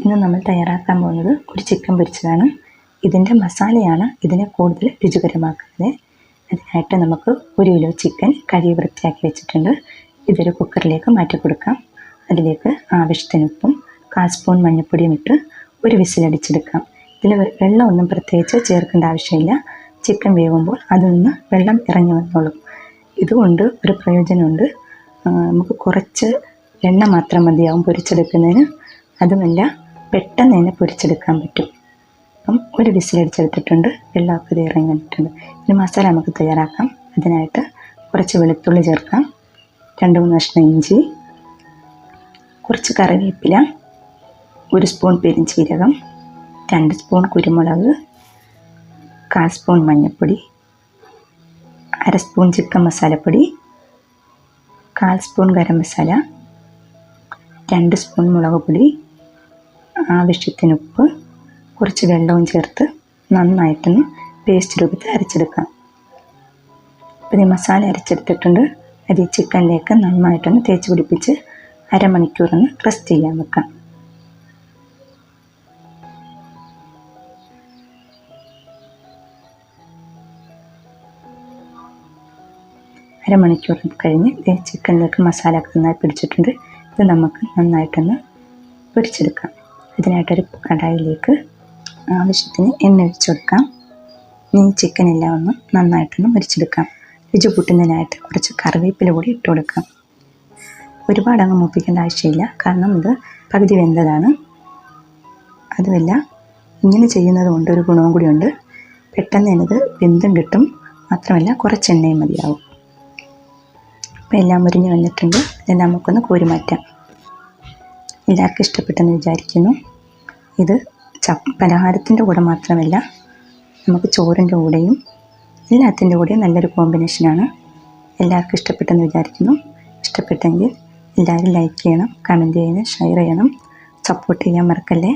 ഇന്ന് നമ്മൾ തയ്യാറാക്കാൻ പോകുന്നത് ഒരു ചിക്കൻ പൊരിച്ചതാണ്. ഇതിന്റെ മസാലയാണ് ഇതിനെ കൂടുതൽ രുചികരമാക്കുന്നത്. അതിനായിട്ട് നമുക്ക് ഒരു കിലോ ചിക്കൻ കഴുകി വൃത്തിയാക്കി വെച്ചിട്ടുണ്ട്. ഇതൊരു കുക്കറിലേക്ക് മാറ്റി കൊടുക്കാം. അതിലേക്ക് ആവശ്യത്തിന് ഉപ്പും കാൽ സ്പൂൺ മഞ്ഞൾപ്പൊടിയും ഇട്ട് ഒരു വിസിലടിച്ചെടുക്കാം ഇതിൽ വെള്ളമൊന്നും പ്രത്യേകിച്ച് ചേർക്കേണ്ട ആവശ്യമില്ല. ചിക്കൻ വേവുമ്പോൾ അതിൽ നിന്ന് വെള്ളം ഇറങ്ങി വന്നോളും. ഇതുകൊണ്ട് ഒരു പ്രയോജനമുണ്ട്. നമുക്ക് കുറച്ച് എണ്ണ മാത്രം മതിയാവും പൊരിച്ചെടുക്കുന്നതിന്. അതുമല്ല പെട്ടെന്ന് തന്നെ പൊരിച്ചെടുക്കാൻ പറ്റും. അപ്പം ഒരു വിസിലടിച്ചെടുത്തിട്ടുണ്ട് വെള്ളമൊക്കെ ഇത് ഇറങ്ങി വന്നിട്ടുണ്ട്. ഇനി മസാല നമുക്ക് തയ്യാറാക്കാം. അതിനായിട്ട് കുറച്ച് വെളുത്തുള്ളി ചേർക്കാം. രണ്ട് മൂന്ന് കഷ്ണം ഇഞ്ചി. കുറച്ച് കറിവേപ്പില. ഒരു സ്പൂൺ പെരിഞ്ചീരകം. രണ്ട് സ്പൂൺ കുരുമുളക്. കാൽ സ്പൂൺ മഞ്ഞൾപ്പൊടി. അര സ്പൂൺ ചിക്കൻ മസാലപ്പൊടി. കാൽ സ്പൂൺ ഗരം മസാല. രണ്ട് സ്പൂൺ മുളക് പൊടി. ആവശ്യത്തിന് ഉപ്പ് കുറച്ച് വെള്ളവും ചേർത്ത് നന്നായിട്ടൊന്ന് പേസ്റ്റ് രൂപത്തിൽ അരച്ചെടുക്കാം. അപ്പോൾ ഈ മസാല അരച്ചെടുത്തിട്ടുണ്ട്. ഈ ചിക്കനിലേക്ക് നന്നായിട്ടൊന്ന് തേച്ച് പിടിപ്പിച്ച് അരമണിക്കൂറൊന്ന് റെസ്റ്റ് ചെയ്യാൻ വെക്കാം. അരമണിക്കൂർ കഴിഞ്ഞ് ചിക്കനിലേക്ക് മസാല നന്നായി പിടിച്ചിട്ടുണ്ട്. ഇത് നമുക്ക് നന്നായിട്ടൊന്ന് പൊരിച്ചെടുക്കാം. ഇതിനായിട്ടൊരു കടായിലേക്ക് ആവശ്യത്തിന് എണ്ണ ഒഴിച്ചു കൊടുക്കാം. ഇനി ചിക്കൻ എല്ലാം ഒന്ന് നന്നായിട്ടൊന്ന് മുരിച്ചെടുക്കാം. രുചി കൂട്ടുന്നതിനായിട്ട് കുറച്ച് കറിവേപ്പില കൂടി ഇട്ട് കൊടുക്കാം. ഒരുപാട് അങ്ങ് മൂപ്പിക്കേണ്ട ആവശ്യമില്ല. കാരണം ഇത് പകുതി വെന്തതാണ്. അതുമല്ല ഇങ്ങനെ ചെയ്യുന്നത് കൊണ്ട് ഒരു ഗുണവും കൂടിയുണ്ട് പെട്ടെന്ന് ഇത് വെന്തും കിട്ടും. മാത്രമല്ല കുറച്ച് എണ്ണയും മതിയാവും. അപ്പോൾ എല്ലാം മുരിഞ്ഞ് വന്നിട്ടുണ്ട്. ഇതെല്ലാം നമുക്കൊന്ന് കോരി മാറ്റാം. എല്ലാവർക്കും ഇഷ്ടപ്പെട്ടെന്ന് വിചാരിക്കുന്നു. ഇത് ച പലഹാരത്തിന്റെ കൂടെ മാത്രമല്ല നമുക്ക് ചോറിന്റെ കൂടെയും എല്ലാത്തിന്റെ കൂടെയും നല്ലൊരു കോമ്പിനേഷനാണ് എല്ലാവർക്കും ഇഷ്ടപ്പെട്ടെന്ന് വിചാരിക്കുന്നു. ഇഷ്ടപ്പെട്ടെങ്കിൽ എല്ലാവരും ലൈക്ക് ചെയ്യണം കമന്റ് ചെയ്യണം ഷെയർ ചെയ്യണം സപ്പോർട്ട് ചെയ്യാൻ മറക്കല്ലേ?